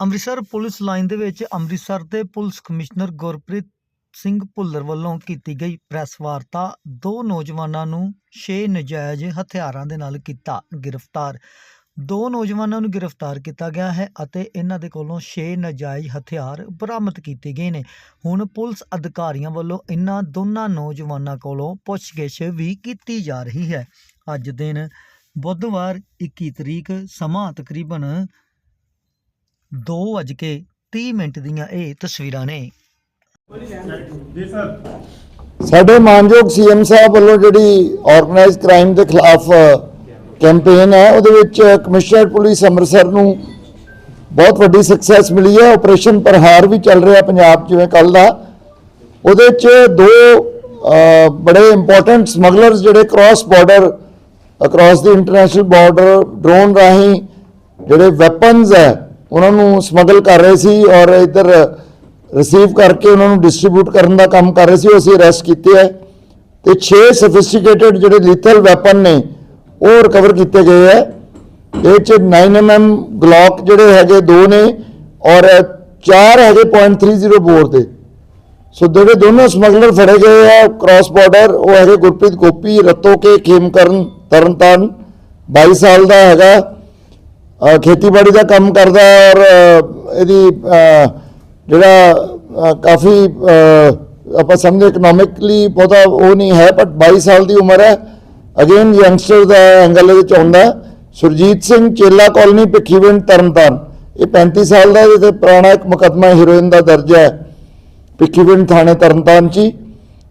Amritsar police line ਦੇ ਵਿੱਚ ਅੰਮ੍ਰਿਤਸਰ ਦੇ ਪੁਲਿਸ ਕਮਿਸ਼ਨਰ ਗੁਰਪ੍ਰੀਤ ਸਿੰਘ ਭੁੱਲਰ ਵੱਲੋਂ ਕੀਤੀ ਗਈ ਪ੍ਰੈਸ ਵਾਰਤਾ, ਦੋ ਨੌਜਵਾਨਾਂ ਨੂੰ 6 ਨਜਾਇਜ਼ ਹਥਿਆਰਾਂ ਦੇ ਨਾਲ ਕੀਤਾ ਗ੍ਰਿਫਤਾਰ। ਦੋ ਨੌਜਵਾਨਾਂ ਨੂੰ ਗ੍ਰਿਫਤਾਰ ਕੀਤਾ ਗਿਆ ਹੈ ਅਤੇ ਇਹਨਾਂ ਦੇ ਕੋਲੋਂ 6 ਨਜਾਇਜ਼ ਹਥਿਆਰ ਬਰਾਮਦ ਕੀਤੇ ਗਏ ਨੇ। ਹੁਣ ਪੁਲਿਸ ਅਧਿਕਾਰੀਆਂ ਵੱਲੋਂ ਇਹਨਾਂ ਦੋਨਾਂ ਨੌਜਵਾਨਾਂ ਕੋਲੋਂ ਪੁੱਛਗਿੱਛ ਵੀ ਕੀਤੀ ਜਾ ਰਹੀ ਹੈ। ਅੱਜ ਦਿਨ ਬੁੱਧਵਾਰ 21 ਤਰੀਕ, ਸਮਾਂ ਤਕਰੀਬਨ 2:30 ਮਿੰਟ ਦੀਆਂ ਇਹ ਤਸਵੀਰਾਂ ਨੇ। ਸਾਡੇ ਮਾਨਯੋਗ ਸੀਐਮ ਸਾਹਿਬ ਵੱਲੋਂ ਜਿਹੜੀ ਆਰਗੇਨਾਈਜ਼ਡ ਕ੍ਰਾਈਮ ਦੇ ਖਿਲਾਫ ਕੈਂਪੇਨ ਹੈ, ਉਹਦੇ ਵਿੱਚ ਕਮਿਸ਼ਨਰ ਪੁਲਿਸ ਅੰਮ੍ਰਿਤਸਰ ਨੂੰ ਬਹੁਤ ਵੱਡੀ ਸਕਸੈਸ ਮਿਲੀ ਹੈ। ਆਪਰੇਸ਼ਨ ਪ੍ਰਹਾਰ ਵੀ ਚੱਲ ਰਿਹਾ ਪੰਜਾਬ ਜਿਵੇਂ ਕੱਲ ਦਾ। ਉਹਦੇ 'ਚ ਦੋ ਬੜੇ ਇੰਪੋਰਟੈਂਟ ਸਮਗਲਰਸ ਜਿਹੜੇ cross border across the international border drone ਰਾਹੀਂ ਜਿਹੜੇ ਵੈਪਨਸ ਹੈ ਉਹਨਾਂ ਨੂੰ ਸਮਗਲ ਕਰ ਰਹੇ ਸੀ ਔਰ ਇੱਧਰ ਰਿਸੀਵ ਕਰਕੇ ਉਹਨਾਂ ਨੂੰ ਡਿਸਟ੍ਰੀਬਿਊਟ ਕਰਨ ਦਾ ਕੰਮ ਕਰ ਰਹੇ ਸੀ, ਉਹ ਅਸੀਂ ਅਰੈਸਟ ਕੀਤੇ ਹੈ। ਤੇ 6 ਸੋਫਿਸਟੀਕੇਟਡ ਜਿਹੜੇ ਲੀਥਲ ਵੈਪਨ ਨੇ, ਉਹ ਰਿਕਵਰ ਕੀਤੇ ਗਏ ਹੈ। ਇਹ ਚ 9mm ਗਲੌਕ ਜਿਹੜੇ ਹੈਗੇ ਦੋ ਨੇ ਔਰ ਚਾਰ ਹੈਗੇ .30 ਬੋਰ ਦੇ। ਸੋ ਜਿਹੜੇ ਦੋਨੋਂ ਸਮਗਲਰ ਫੜੇ ਗਏ ਆ ਕ੍ਰਾਸ ਬਾਰਡਰ ਉਹ ਹੈਗੇ ਗੁਰਪ੍ਰੀਤ ਗੋਪੀ, ਰਤੋ ਕੇ, ਖੇਮਕਰਨ, ਤਰਨਤਾਰਨ 22 ਸਾਲ ਦਾ ਹੈਗਾ। ਖੇਤੀਬਾੜੀ ਦਾ ਕੰਮ ਕਰਦਾ ਔਰ ਇਹਦੀ ਜਿਹੜਾ ਕਾਫੀ ਆਪਾਂ ਸਮਝਦੇ ਇਕਨੋਮਿਕਲੀ ਬਹੁਤਾ ਉਹ ਨਹੀਂ ਹੈ ਬਟ 22 ਸਾਲ ਦੀ ਉਮਰ ਹੈ। ਅਗੇਨ ਯੰਗਸਟਰ ਦਾ ਐਂਗਲ ਇਹਦੇ ਚ ਆਉਂਦਾ ਸੁਰਜੀਤ ਸਿੰਘ ਚੇਲਾ ਕਾਲਨੀ ਭਿੱਖੀਵਿੰਡ, ਤਰਨਤਾਰਨ। ਇਹ 35 ਸਾਲ ਦਾ ਇਹਦੇ ਪੁਰਾਣਾ ਇੱਕ ਮੁਕੱਦਮਾ ਹੀਰੋਇਨ ਦਾ ਦਰਜ ਹੈ। ਭਿੱਖੀਵਿੰਡ ਥਾਣੇ, ਤਰਨਤਾਰਨ ਚ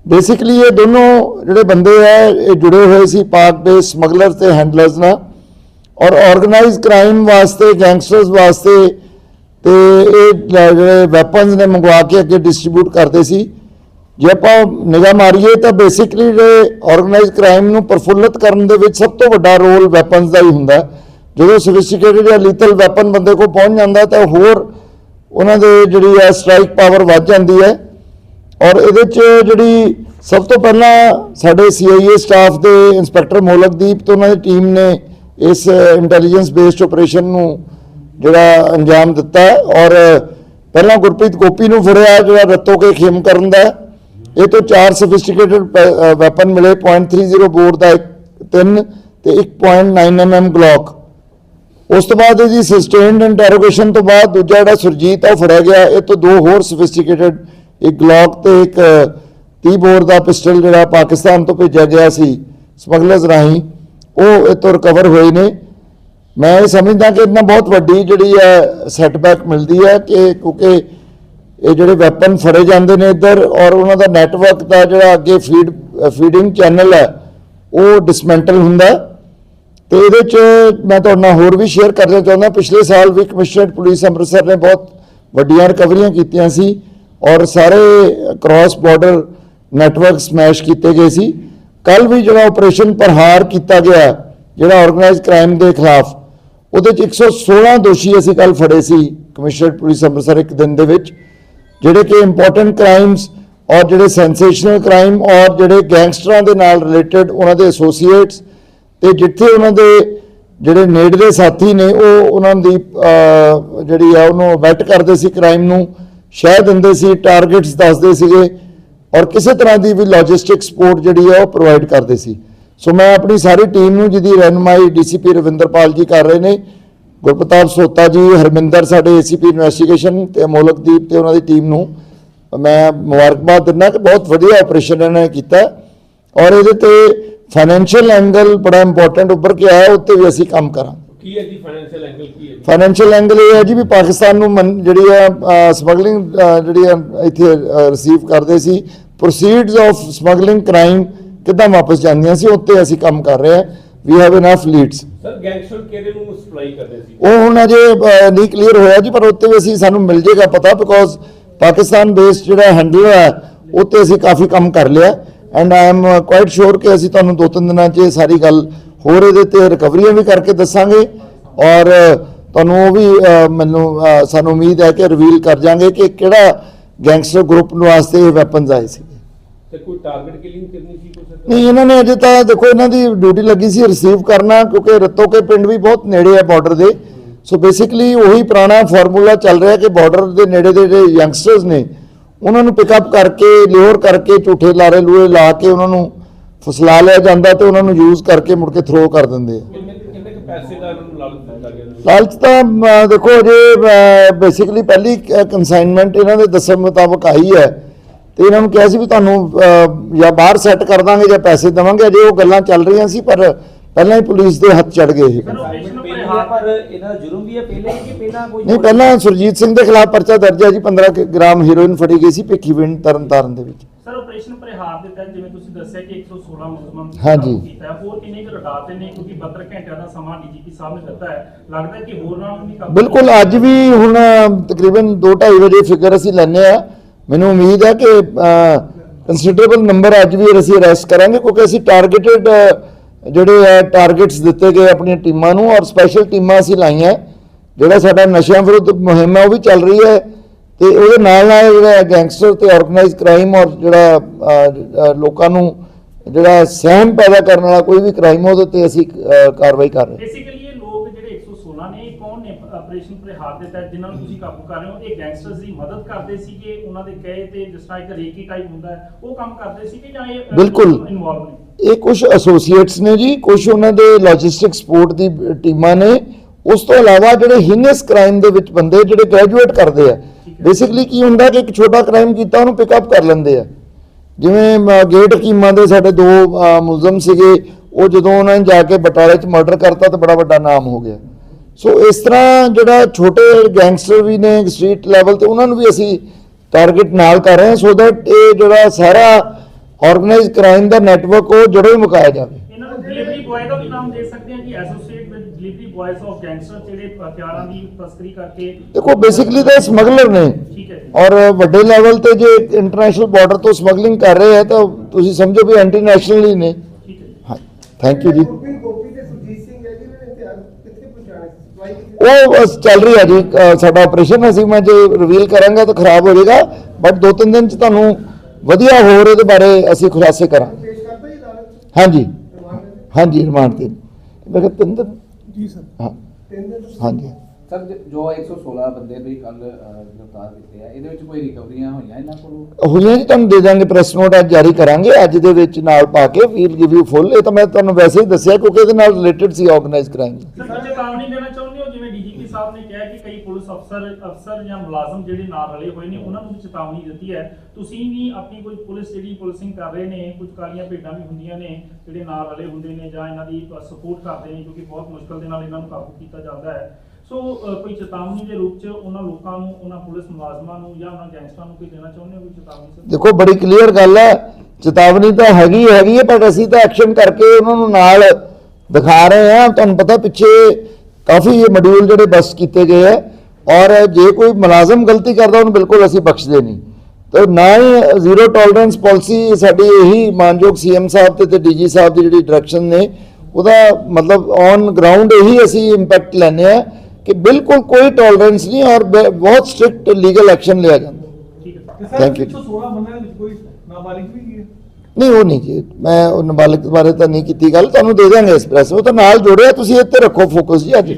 ਬੇਸਿਕਲੀ ਇਹ ਦੋਨੋਂ ਜਿਹੜੇ ਬੰਦੇ ਹੈ, ਇਹ ਜੁੜੇ ਹੋਏ ਸੀ ਪਾਕ ਦੇ ਸਮਗਲਰ ਤੇ ਹੈਂਡਲਰਸ ਨਾਲ। ਔਰ ਆਰਗੇਨਾਈਜ਼ ਕ੍ਰਾਈਮ ਵਾਸਤੇ ਗੈਂਗਸਟਰਸ ਵਾਸਤੇ ਤੇ ਇਹ ਜਿਹੜੇ ਵੈਪਨਸ ਨੇ ਮੰਗਵਾ ਕੇ ਅੱਗੇ ਡਿਸਟ੍ਰੀਬਿਊਟ ਕਰਦੇ ਸੀ। ਜੇ ਆਪਾਂ ਨਿਗਾਹ ਮਾਰੀਏ ਤਾਂ ਬੇਸਿਕਲੀ ਜਿਹੜੇ ਆਰਗੇਨਾਈਜ਼ ਕ੍ਰਾਈਮ ਨੂੰ ਪ੍ਰਫੁੱਲਤ ਕਰਨ ਦੇ ਵਿੱਚ ਸਭ ਤੋਂ ਵੱਡਾ ਰੋਲ ਵੈਪਨਸ ਦਾ ਹੀ ਹੁੰਦਾ ਜਦੋਂ ਸੋਫਿਸਟੀਕੇਟਡ ਜਾਂ ਲੀਥਲ ਵੈਪਨ ਬੰਦੇ ਕੋਲ ਪਹੁੰਚ ਜਾਂਦਾ ਤਾਂ ਹੋਰ ਉਹਨਾਂ ਦੇ ਜਿਹੜੀ ਹੈ ਸਟ੍ਰਾਈਕ ਪਾਵਰ ਵੱਧ ਜਾਂਦੀ ਹੈ। ਔਰ ਇਹਦੇ ਚ ਜਿਹੜੀ ਸਭ ਤੋਂ ਪਹਿਲਾਂ ਸਾਡੇ ਸੀਆਈਏ ਸਟਾਫ ਦੇ ਇੰਸਪੈਕਟਰ ਮੋਲਕਦੀਪ ਤੇ ਉਹਨਾਂ ਦੀ ਟੀਮ ਨੇ ਇਸ ਇੰਟੈਲੀਜੈਂਸ ਬੇਸਡ ਆਪਰੇਸ਼ਨ ਨੂੰ ਜਿਹੜਾ ਅੰਜਾਮ ਦਿੱਤਾ ਔਰ ਪਹਿਲਾਂ ਗੁਰਪ੍ਰੀਤ ਗੋਪੀ ਨੂੰ ਫੜਿਆ, ਜਿਹੜਾ ਰੱਤੋ ਕੇ ਖੇਮ ਕਰਨ ਦਾ ਇਹ ਤੋਂ ਚਾਰ ਸੋਫਿਸਟੀਕੇਟਡ ਵੈਪਨ ਮਿਲੇ .30 ਬੋਰ ਦਾ ਇੱਕ, ਤਿੰਨ ਤੇ 1.9 mm ਗਲੌਕ ਉਸ ਤੋਂ ਬਾਅਦ ਜੀ ਸਸਟੇਨਡ ਇੰਟਰੋਗੇਸ਼ਨ ਤੋਂ ਬਾਅਦ ਦੂਜਾ ਜਿਹੜਾ ਸੁਰਜੀਤ ਆ, ਉਹ ਫੜਿਆ ਗਿਆ। ਇਹ ਤੋਂ ਦੋ ਹੋਰ ਸਫਿਸਟੀਕੇਟਡ ਇੱਕ ਗਲੌਕ ਤੇ ਇੱਕ 30 ਬੋਰ ਦਾ ਪਿਸਟਲ ਜਿਹੜਾ ਪਾਕਿਸਤਾਨ ਤੋਂ ਭੇਜਿਆ ਗਿਆ ਸੀ ਸਮਗਲਰਸ ਰਾਹੀਂ। ਉਹ ਇਹ ਤੋਂ ਰਿਕਵਰ ਹੋਏ ਨੇ। ਮੈਂ ਇਹ ਸਮਝਦਾ ਕਿ ਇਹਨਾਂ ਬਹੁਤ ਵੱਡੀ ਜਿਹੜੀ ਹੈ ਸੈਟਬੈਕ ਮਿਲਦੀ ਹੈ ਕਿ ਕਿਉਂਕਿ ਇਹ ਜਿਹੜੇ ਵੈਪਨ ਫੜੇ ਜਾਂਦੇ ਨੇ ਇੱਧਰ ਔਰ ਉਹਨਾਂ ਦਾ ਨੈਟਵਰਕ ਦਾ ਜਿਹੜਾ ਅੱਗੇ ਫੀਡ ਫੀਡਿੰਗ ਚੈਨਲ ਹੈ, ਉਹ ਡਿਸਮੈਂਟਲ ਹੁੰਦਾ। ਹੈ। ਤੇ ਇਹਦੇ ਚ ਮੈਂ ਤੁਹਾਡੇ ਨਾਲ ਹੋਰ ਵੀ ਸ਼ੇਅਰ ਕਰਨਾ ਚਾਹੁੰਦਾ। ਪਿਛਲੇ ਸਾਲ ਵੀ ਕਮਿਸ਼ਨਰੇਟ ਪੁਲਿਸ ਅੰਮ੍ਰਿਤਸਰ ਨੇ ਬਹੁਤ ਵੱਡੀਆਂ ਰਿਕਵਰੀਆਂ ਕੀਤੀਆਂ ਸੀ ਔਰ ਸਾਰੇ ਕ੍ਰਾਸ ਬਾਰਡਰ ਨੈਟਵਰਕ ਸਮੈਸ਼ ਕੀਤੇ ਗਏ ਸੀ। ਕੱਲ ਵੀ ਜਿਹੜਾ ਆਪਰੇਸ਼ਨ ਪ੍ਰਹਾਰ ਕੀਤਾ ਗਿਆ, ਜਿਹੜਾ ਆਰਗੇਨਾਈਜ਼ਡ ਕ੍ਰਾਈਮ ਦੇ ਖਿਲਾਫ, ਉਹਦੇ ਚ 116 ਦੋਸ਼ੀ ਅਸੀਂ ਕੱਲ ਫੜੇ ਸੀ, ਕਮਿਸ਼ਨਰ ਪੁਲਿਸ ਅੰਮ੍ਰਿਤਸਰ ਇੱਕ ਦਿਨ ਦੇ ਵਿੱਚ, ਜਿਹੜੇ ਕਿ ਇੰਪੋਰਟੈਂਟ ਕ੍ਰਾਈਮਸ ਔਰ ਜਿਹੜੇ ਸੈਂਸੇਸ਼ਨਲ ਕ੍ਰਾਈਮ ਔਰ ਜਿਹੜੇ ਗੈਂਗਸਟਰਾਂ ਦੇ ਨਾਲ ਰਿਲੇਟਡ ਉਹਨਾਂ ਦੇ ਐਸੋਸੀਏਟਸ ਤੇ ਜਿੱਥੇ ਉਹਨਾਂ ਦੇ ਜਿਹੜੇ ਨੇੜਲੇ ਸਾਥੀ ਨੇ, ਉਹ ਉਹਨਾਂ ਦੀ ਜਿਹੜੀ ਆ, ਉਹਨੂੰ ਵੈਟ ਕਰਦੇ ਸੀ ਕ੍ਰਾਈਮ ਨੂੰ, ਸ਼ਹਿ ਦਿੰਦੇ ਸੀ ਟਾਰਗੇਟਸ ਦੱਸਦੇ ਸੀਗੇ ਔਰ ਕਿਸੇ ਤਰ੍ਹਾਂ ਦੀ ਵੀ ਲੌਜਿਸਟਿਕ ਸਪੋਰਟ ਜਿਹੜੀ ਆ ਉਹ ਪ੍ਰੋਵਾਈਡ ਕਰਦੇ ਸੀ। ਸੋ ਮੈਂ ਆਪਣੀ ਸਾਰੀ ਟੀਮ ਨੂੰ ਜਿਹਦੀ ਰਹਿਨੁਮਾਈ ਡੀਸੀਪੀ ਰਵਿੰਦਰਪਾਲ ਜੀ ਕਰ ਰਹੇ ਨੇ, ਗੁਰਪ੍ਰਤਾਪ ਸੋਤਾ ਜੀ, ਹਰਮਿੰਦਰ ਸਾਡੇ ਏਸੀਪੀ ਇਨਵੈਸਟੀਗੇਸ਼ਨ ਤੇ ਮੋਲਕਦੀਪ ਤੇ ਉਹਨਾਂ ਦੀ ਟੀਮ ਨੂੰ, ਮੈਂ ਮੁਬਾਰਕਬਾਦ ਦਿੰਦਾ ਕਿ ਬਹੁਤ ਵਧੀਆ ਆਪਰੇਸ਼ਨ ਇਹਨਾਂ ਨੇ ਕੀਤਾ। ਔਰ ਇਹਦੇ ਤੇ ਫਾਈਨੈਂਸ਼ੀਅਲ ਐਂਗਲ ਬੜਾ ਇੰਪੋਰਟੈਂਟ ਉੱਪਰ ਕੇ ਆਇਆ, ਉੱਤੇ ਵੀ ਅਸੀਂ ਕੰਮ ਕਰਾਂਗੇ। ਕੀ ਹੈ ਜੀ ਫਾਈਨੈਂਸ਼ੀਅਲ ਐਂਗਲ ਕੀ ਹੈ ਜੀ? ਫਾਈਨੈਂਸ਼ੀਅਲ ਐਂਗਲ ਇਹ ਹੈ ਜੀ ਵੀ ਪਾਕਿਸਤਾਨ ਨੂੰ ਮਨ- ਜਿਹੜੀ ਹੈ ਸਮਗਲਿੰਗ ਜਿਹੜੀ ਹੈ ਇੱਥੇ ਰਿਸੀਵ ਕਰਦੇ ਸੀ ਪ੍ਰੋਸੀਡਸ ਆਫ ਸਮਗਲਿੰਗ ਕ੍ਰਾਈਮ ਕਿੱਦਾਂ ਵਾਪਸ ਜਾਂਦੀਆਂ ਸੀ ਉੱਤੇ ਅਸੀਂ ਕੰਮ ਕਰ ਰਹੇ ਹਾਂ। We have enough leads sir gangster ਕਿਹਦੇ ਨੂੰ ਸਪਲਾਈ ਕਰਦੇ ਸੀ? ਉਹ ਹੁਣ ਅਜੇ ਅਹ, ਨਹੀਂ ਕਲੀਅਰ ਹੋਇਆ ਜੀ ਪਰ ਉੱਤੇ ਵੀ ਅਸੀਂ ਸਾਨੂੰ ਮਿਲ ਜੇਗਾ ਪਤਾ ਬਿਕੋਜ਼ ਪਾਕਿਸਤਾਨ ਬੇਸਡ ਜਿਹੜਾ ਹੈਂਡਲ ਹੈ ਉੱਤੇ ਅਸੀਂ ਕਾਫੀ ਕੰਮ ਕਰ ਲਿਆ। And I am quite sure ਕਿ ਅਸੀਂ ਤੁਹਾਨੂੰ ਦੋ ਤਿੰਨ ਦਿਨਾਂ 'ਚ ਇਹ ਸਾਰੀ ਗੱਲ ਹੋਰ ਇਹਦੇ ਤੇ ਰਿਕਵਰੀਆਂ ਵੀ ਕਰਕੇ ਦੱਸਾਂਗੇ ਔਰ ਤੁਹਾਨੂੰ ਉਹ ਵੀ ਮੈਨੂੰ ਸਾਨੂੰ ਉਮੀਦ ਹੈ ਕਿ ਰਿਵੀਲ ਕਰ ਜਾਾਂਗੇ ਕਿ ਕਿਹੜਾ ਗੈਂਗਸਟਰ ਗਰੁੱਪ ਨੂੰ ਵਾਸਤੇ ਇਹ ਵੈਪਨਸ ਆਏ ਸੀ। ਤੇ ਕੋਈ ਟਾਰਗੇਟ ਕਿਲਿੰਗ ਕਰਨੀ ਸੀ ਕੋਈ ਨਹੀਂ ਇਹਨਾਂ ਨੇ ਅਜੇ ਤਾਂ ਦੇਖੋ ਇਹਨਾਂ ਦੀ ਡਿਊਟੀ ਲੱਗੀ ਸੀ ਰਿਸੀਵ ਕਰਨਾ ਕਿਉਂਕਿ ਰਤੋ ਕੇ ਪਿੰਡ ਵੀ ਬਹੁਤ ਨੇੜੇ ਹੈ ਬਾਰਡਰ ਦੇ। ਸੋ ਬੇਸਿਕਲੀ ਉਹੀ ਪੁਰਾਣਾ ਫਾਰਮੂਲਾ ਚੱਲ ਰਿਹਾ ਕਿ ਬਾਰਡਰ ਦੇ ਨੇੜੇ ਦੇ ਜਿਹੜੇ ਯੰਗਸਟਰਸ ਨੇ ਉਹਨਾਂ ਨੂੰ ਪਿਕਅਪ ਕਰਕੇ ਲਿਓਰ ਕਰਕੇ ਝੂਠੇ ਲਾਰੇ ਲੂਏ ਲਾ ਕੇ ਉਹਨਾਂ ਨੂੰ ਫਸਲਾ ਲਿਆ ਜਾਂਦਾ ਤੇ ਉਹਨਾਂ ਨੂੰ ਯੂਜ਼ ਕਰਕੇ ਮੁੜ ਕੇ ਥਰੋ ਕਰ ਦਿੰਦੇ ਆ। ਲਾਲਚ ਤਾਂ ਦੇਖੋ ਜੇ ਬੇਸਿਕਲੀ ਪਹਿਲੀ ਕਨਸਾਈਨਮੈਂਟ ਇਹਨਾਂ ਦੇ ਦੱਸਣ ਮੁਤਾਬਕ ਆਈ ਹੈ ਤੇ ਇਹਨਾਂ ਨੂੰ ਕਿਹਾ ਸੀ ਵੀ ਤੁਹਾਨੂੰ ਜਾਂ ਬਾਹਰ ਸੈੱਟ ਕਰ ਦਾਂਗੇ ਜਾਂ ਪੈਸੇ ਦੇਵਾਂਗੇ। ਅਜੇ ਉਹ ਗੱਲਾਂ ਚੱਲ ਰਹੀਆਂ ਸੀ ਪਰ ਪਹਿਲਾਂ ਹੀ ਪੁਲਿਸ ਦੇ ਹੱਥ ਚੜ ਗਏ ਇਹ ਪਹਿਲਾਂ ਪਰ ਇਹਦਾ ਜੁਰਮ ਵੀ ਹੈ ਪਹਿਲੇ ਹੀ ਕਿ ਪਹਿਲਾਂ ਕੋਈ ਨਹੀਂ ਪਹਿਲਾਂ ਸੁਰਜੀਤ ਸਿੰਘ ਦੇ ਖਿਲਾਫ ਪਰਚਾ ਦਰਜ ਹੈ ਜੀ 15 ਕੁ ਗ੍ਰਾਮ ਹੈਰੋਇਨ ਫੜੀ ਗਈ ਸੀ ਭਿੱਖੀਵਿੰਡ ਤਰਨਤਾਰਨ ਦੇ ਵਿੱਚ। ਸਰ ਆਪਰੇਸ਼ਨ ਪ੍ਰਹਾਰ ਦੇ ਤਹਿਤ ਜਿਵੇਂ ਤੁਸੀਂ ਦੱਸਿਆ ਕਿ 116 ਮੁਲਜ਼ਮਾਂ ਨੂੰ ਹਾਂਜੀ। ਕਾਬੂ ਕੀਤਾ। ਹੈ ਹੋਰ ਕਿੰਨੇ ਕੁ ਰਟਾਤੇ ਨੇ ਕਿਉਂਕਿ 72 ਘੰਟਿਆਂ ਦਾ ਸਮਾਂ ਡੀਜੀਪੀ ਸਾਹਿਬ ਨੇ ਦਿੱਤਾ ਹੈ। ਲੱਗਦਾ ਹੈ ਕਿ ਹੋਰ ਨਾਲ ਵੀ ਕਾਬੂ ਬਿਲਕੁਲ ਅੱਜ ਵੀ ਹੁਣ ਤਕਰੀਬਨ 2:30 ਵਜੇ ਫਿਗਰ ਅਸੀਂ ਲੈਨੇ ਆ ਮੈਨੂੰ ਉਮੀਦ ਹੈ ਕਿ ਕੰਸੀਡਰੇਬਲ ਨੰਬਰ ਅੱਜ ਵੀ ਅਸੀਂ ਅਰੈਸਟ ਕਰਾਂਗੇ ਕਿਉਂਕਿ ਅਸੀਂ ਟਾਰਗੇਟਡ ਜਿਹੜੇ ਹੈ ਟਾਰਗੇਟਸ ਦਿੱਤੇ ਗਏ ਆਪਣੀਆਂ ਟੀਮਾਂ ਨੂੰ ਔਰ ਸਪੈਸ਼ਲ ਟੀਮਾਂ ਅਸੀਂ ਲਾਈਆਂ ਜਿਹੜਾ ਸਾਡਾ ਨਸ਼ਿਆਂ ਵਿਰੁੱਧ ਮੁਹਿੰਮ ਹੈ, ਉਹ ਵੀ ਚੱਲ ਰਹੀ ਹੈ ਤੇ ਉਹਦੇ ਨਾਲ ਨਾਲ ਜਿਹੜਾ ਗੈਂਗਸਟਰ ਤੇ ਆਰਗੇਨਾਈਜ਼ ਕ੍ਰਾਈਮ ਔਰ ਜਿਹੜਾ ਲੋਕਾਂ ਨੂੰ ਜਿਹੜਾ ਸਹਿਮ ਪੈਦਾ ਕਰਨ ਵਾਲਾ ਕੋਈ ਵੀ ਕ੍ਰਾਈਮ ਉਹਦੇ ਤੇ ਅਸੀਂ ਕਾਰਵਾਈ ਕਰ ਰਹੇ ਹਾਂ ਬੇਸਿਕਲੀ ਇਹ ਲੋਕ ਜਿਹੜੇ 116 ਨੇ ਆਪਰੇਸ਼ਨ ਪ੍ਰਹਾਰ ਦੇ ਤਹਿਤ ਜਿਨ੍ਹਾਂ ਨੂੰ ਤੁਸੀਂ ਕਾਬੂ ਕਰ ਰਹੇ ਹੋ। ਇਹ ਗੈਂਗਸਟਰਸ ਦੀ ਮਦਦ ਕਰਦੇ ਸੀਗੇ ਉਹਨਾਂ ਦੇ ਕਹੇ ਤੇ ਜਿਸ ਤਰ੍ਹਾਂ ਇੱਕ ਰੇਕੀ ਟਾਈਪ ਹੁੰਦਾ ਹੈ ਉਹ ਕੰਮ ਕਰਦੇ ਸੀਗੇ ਜਾਂ ਇਹ ਬਿਲਕੁਲ। ਇਨਵੋਲਵ ਨੇ? ਇਹ ਕੁਝ ਐਸੋਸੀਏਟਸ ਨੇ ਜੀ ਕੁਝ ਉਹਨਾਂ ਦੇ ਲੌਜਿਸਟਿਕ ਸਪੋਰਟ ਦੀ ਟੀਮਾਂ ਨੇ। ਉਸ ਤੋਂ ਇਲਾਵਾ ਜਿਹੜੇ ਹੀਨਸ ਕ੍ਰਾਈਮ ਦੇ ਵਿੱਚ ਬੰਦੇ ਜਿਹੜੇ ਗ੍ਰੈਜੂਏਟ ਕਰਦੇ ਆ ਬੇਸਿਕਲੀ ਕੀ ਹੁੰਦਾ ਕਿ ਇੱਕ ਛੋਟਾ ਕ੍ਰਾਈਮ ਕੀਤਾ ਉਹਨੂੰ ਪਿਕਅਪ ਕਰ ਲੈਂਦੇ ਆ। ਜਿਵੇਂ ਗੇਟ ਹਕੀਮਾਂ ਦੇ ਸਾਡੇ ਦੋ ਮੁਲਜ਼ਮ ਸੀਗੇ ਉਹ ਜਦੋਂ ਉਹਨਾਂ ਨੇ ਜਾ ਕੇ ਬਟਾਲੇ 'ਚ ਮਰਡਰ ਕਰਤਾ ਤਾਂ ਬੜਾ ਵੱਡਾ ਨਾਮ ਹੋ ਗਿਆ। ਸੋ ਇਸ ਤਰ੍ਹਾਂ ਜਿਹੜਾ ਛੋਟੇ ਗੈਂਗਸਟਰ ਵੀ ਨੇ ਸਟਰੀਟ ਲੈਵਲ ਤੇ ਉਹਨਾਂ ਨੂੰ ਵੀ ਅਸੀਂ ਟਾਰਗੇਟ ਨਾਲ ਕਰ ਰਹੇ ਹਾਂ ਸੋ ਦੈਟ ਇਹ ਜਿਹੜਾ ਸਾਰਾ ਆਰਗੇਨਾਈਜ਼ ਕ੍ਰਾਈਮ ਦਾ ਨੈਟਵਰਕ ਉਹ ਜੜੋਂ ਹੀ ਮੁਕਾਇਆ ਜਾਵੇ। ਇਹਨਾਂ ਨੂੰ ਡਿਲੀਵਰੀ ਬॉय ਦਾ ਵੀ ਨਾਮ ਦੇ ਸਕਦੇ ਹਾਂ ਕਿ associate with delivery boys of gangster ਜਿਹੜੇ ਹਥਿਆਰਾਂ ਦੀ ਤਸਕਰੀ ਕਰਕੇ ਦੇਖੋ ਬੇਸਿਕਲੀ ਤਾਂ ਸਮਗਲਰ ਨੇ। ਠੀਕ ਹੈ ਜੀ। ਔਰ ਵੱਡੇ ਲੈਵਲ ਤੇ ਜੇ ਇੰਟਰਨੈਸ਼ਨਲ ਬਾਰਡਰ ਤੋਂ ਸਮਗਲਿੰਗ ਕਰ ਰਹੇ ਹੈ ਤਾਂ ਤੁਸੀਂ ਸਮਝੋ ਵੀ ਐਂਟੀ ਨੈਸ਼ਨਲ ਹੀ ਨੇ। ਠੀਕ ਹੈ ਜੀ। ਹਾਂ ਥੈਂਕ ਯੂ ਜੀ ਗੁਰਪ੍ਰੀਤ ਗੋਪੀ ਤੇ ਸੁਰਜੀਤ ਸਿੰਘ ਹੈ ਜੀ ਇਹਨਾਂ ਨੇ ਹਥਿਆਰ ਕਿੱਥੇ ਪਹੁੰਚਾਣੇ ਸੀ ਸਪਲਾਈ ਕਿੱਥੇ ਉਹ ਬਸ ਚੱਲ ਰਹੀ ਹੈ ਜੀ। ਅ, ਸਾਡਾ ਆਪਰੇਸ਼ਨ ਅਸੀਂ ਮੈਂ ਜੇ ਰਿਵੀਲ ਕਰਾਂਗਾ ਤਾਂ ਖਰਾਬ ਹੋ ਜਾਏਗਾ। ਬਟ ਦੋ ਤਿੰਨ ਦਿਨ ਚ ਤੁਹਾਨੂੰ ਵਧੀਆ ਹੋਰ ਇਹਦੇ ਬਾਰੇ ਅਸੀਂ ਖੁਲਾਸੇ ਕਰਾਂਗੇ। ਹਾਂਜੀ। ਹਾਂਜੀ ਰਿਮਾਂਡ ਤੇ ਮੈਂ ਕਿਹਾ ਤਿੰਨ ਦਿਨ? ਜੀ ਸਰ। ਹਾਂ। ਤਿੰਨ ਦਿਨ ਤੋਂ ਹਾਂਜੀ। ਸਰ ਜ- ਜੋ 116 ਬੰਦੇ ਤੁਸੀਂ ਕੱਲ ਗ੍ਰਿਫਤਾਰ ਕੀਤੇ ਆ ਇਹਦੇ ਵਿੱਚ ਕੋਈ ਰਿਕਵਰੀਆਂ ਹੋਈਆਂ ਇਹਨਾਂ ਕੋਲੋਂ? ਹੋਈਆਂ ਜੀ ਤੁਹਾਨੂੰ ਦੇ ਦਾਂਗੇ ਪ੍ਰੈਸ ਨੋਟ ਅੱਜ ਜਾਰੀ ਕਰਾਂਗੇ। ਅੱਜ ਦੇ ਵਿੱਚ ਨਾਲ ਪਾ ਕੇ ਵੀਲ ਗਿਵ ਯੂ ਫੁੱਲ ਇਹ ਤਾਂ ਮੈਂ ਤੁਹਾਨੂੰ ਵੈਸੇ ਹੀ ਦੱਸਿਆ ਕਿਉਂਕਿ ਇਹਦੇ ਨਾਲ ਰਿਲੇਟਡ ਸੀ ਆਰਗੇਨਾਈਜ਼ ਸਰ ਚੇਤਾਵਨੀ ਦੇਣਾ ਚਾਹੁੰਦੇ ਹੋ ਜਿਵੇਂ ਡੀਜੀਪੀ ਸਾਹਿਬ ਨੇ ਕਿਹਾ ਕਿ ਕਈ ਪੁਲਿਸ ਅਫਸਰ ਅਫਸਰ ਜਾਂ ਮੁਲਾਜ਼ਮ ਜਿਹੜੇ ਨਾਲ ਰਲੇ ਹੋਏ ਨੇ, ਉਹਨਾਂ ਨੂੰ ਵੀ ਚੇਤਾਵਨੀ ਦਿੱਤੀ ਹੈ। ਤੁਸੀਂ ਵੀ ਆਪਣੀ ਕੋਈ ਪੁਲਿਸ ਜਿਹੜੀ ਪੁਲਿਸਿੰਗ ਕਰ ਰਹੇ ਨੇ, ਕੁਝ ਕਾਲੀਆਂ ਭੇਡਾਂ ਵੀ ਹੁੰਦੀਆਂ ਨੇ, ਜਿਹੜੇ ਨਾਲ ਰਲੇ ਹੁੰਦੇ ਨੇ ਜਾਂ ਇਹਨਾਂ ਦੀ ਸਪੋਰਟ ਕਰਦੇ ਨੇ ਕਿਉਂਕਿ ਬਹੁਤ ਮੁਸ਼ਕਲ ਦੇ ਨਾਲ ਇਹਨਾਂ ਨੂੰ ਕਾਬੂ ਕੀਤਾ ਜਾਂਦਾ ਹੈ। ਸੋ ਕੋਈ ਚੇਤਾਵਨੀ ਦੇ ਰੂਪ 'ਚ ਉਹਨਾਂ ਲੋਕਾਂ ਨੂੰ, ਉਹਨਾਂ ਪੁਲਿਸ ਮੁਲਾਜ਼ਮਾਂ ਨੂੰ ਜਾਂ ਉਹਨਾਂ ਗੈਂਗਸਟਰਾਂ ਨੂੰ ਕੋਈ ਦੇਣਾ ਚਾਹੁੰਦੇ ਹੋ, ਕੋਈ ਚੇਤਾਵਨੀ ਦੇਖੋ, ਬੜੀ ਕਲੀਅਰ ਗੱਲ ਹੈ। ਚੇਤਾਵਨੀ ਤਾਂ ਹੈਗੀ ਹੈਗੀ ਹੈ, ਪਰ ਅਸੀਂ ਤਾਂ ਐਕਸ਼ਨ ਕਰਕੇ ਉਹਨਾਂ ਨੂੰ ਨਾਲ ਦਿਖਾ ਰਹੇ ਹਾਂ। ਤੁਹਾਨੂੰ ਪਤਾ ਪਿੱਛੇ ਕਾਫੀ ਇਹ ਮੋਡਿਊਲ ਜਿਹੜੇ ਬਸ ਕੀਤੇ ਗਏ ਹੈ ਔਰ ਜੇ ਕੋਈ ਮੁਲਾਜ਼ਮ ਗਲਤੀ ਕਰਦਾ ਉਹਨੂੰ ਬਿਲਕੁਲ ਅਸੀਂ ਬਖਸ਼ਦੇ ਨਹੀਂ। ਤੇ ਨਾ ਹੀ ਜ਼ੀਰੋ ਟੋਲਰੈਂਸ ਪਾਲਿਸੀ ਸਾਡੀ ਇਹੀ ਮਾਨਯੋਗ ਸੀਐਮ ਸਾਹਿਬ ਤੇ ਤੇ ਡੀਜੀ ਸਾਹਿਬ ਦੀ ਜਿਹੜੀ ਡਾਇਰੈਕਸ਼ਨ ਨੇ ਉਹਦਾ ਮਤਲਬ ਔਨ ਗਰਾਊਂਡ ਇਹੀ ਅਸੀਂ ਇੰਪੈਕਟ ਲੈਂਦੇ ਆ ਕਿ ਬਿਲਕੁਲ ਕੋਈ ਟੋਲਰੈਂਸ ਨਹੀਂ ਔਰ ਬਹੁਤ ਸਟ੍ਰਿਕਟ ਲੀਗਲ ਐਕਸ਼ਨ ਲਿਆ ਜਾਂਦਾ। ਠੀਕ ਹੈ। ਤੇ Thank you ਜੀ। 116 ਬੰਦਿਆਂ ਦੇ ਵਿੱਚ ਕੋਈ ਨਾਬਾਲਿਗ ਵੀ ਹੈ? ਨਹੀਂ, ਉਹ ਨਹੀਂ ਜੀ। ਮੈਂ ਉਹ ਨਾਬਾਲਗ ਬਾਰੇ ਤਾਂ ਨਹੀਂ ਕੀਤੀ ਗੱਲ। ਤੁਹਾਨੂੰ ਦੇ ਦਾਂਗੇ ਇਸ ਪ੍ਰੈਸ ਉਹ ਤਾਂ ਨਾਲ ਜੋੜਿਆ। ਤੁਸੀਂ ਇੱਥੇ ਰੱਖੋ ਫੋਕਸ ਜੀ ਅੱਜ।